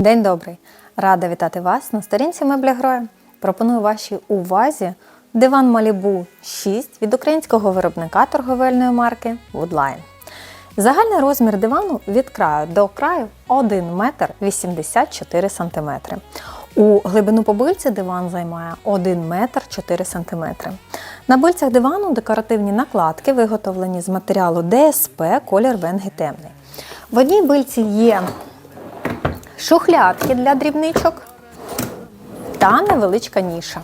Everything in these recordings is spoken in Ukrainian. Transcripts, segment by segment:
День добрий! Рада вітати вас на сторінці Мебля Гроя. Пропоную вашій увазі диван Малібу 6 від українського виробника торговельної марки Woodline. Загальний розмір дивану від краю до краю 1 метр 84 см. У глибину по бильці диван займає 1 метр 4 см. На бильцях дивану декоративні накладки, виготовлені з матеріалу ДСП, колір венги темний. В одній бильці є шухлядки для дрібничок та невеличка ніша.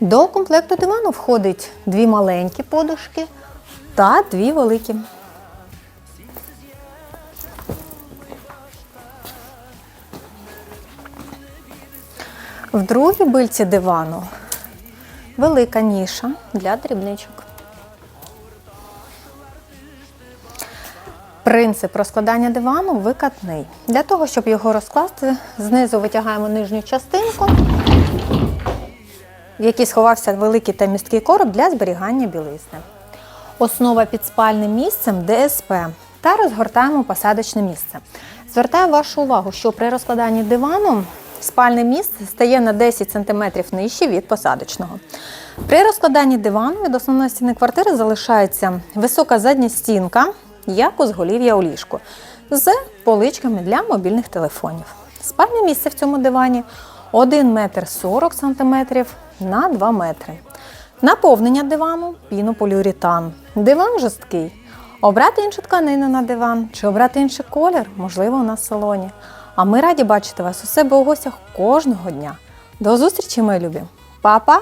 До комплекту дивану входить дві маленькі подушки та дві великі. В другій бильці дивану велика ніша для дрібничок. Принцип розкладання дивану викатний. Для того, щоб його розкласти, знизу витягаємо нижню частинку, в якій сховався великий та місткий короб для зберігання білизни. Основа під спальним місцем ДСП та розгортаємо посадочне місце. Звертаю вашу увагу, що при розкладанні дивану спальне місце стає на 10 см нижче від посадочного. При розкладанні дивану від основної стіни квартири залишається висока задня стінка, як у зголів'я у ліжку, з поличками для мобільних телефонів. Спальне місце в цьому дивані 1 метр 40 см на 2 метри. Наповнення дивану пінополіуретан. Диван жорсткий. Обрати іншу тканину на диван чи обрати інший колір, можливо, у нас в салоні. А ми раді бачити вас у себе у гостях кожного дня. До зустрічі, мої любі! Па-па!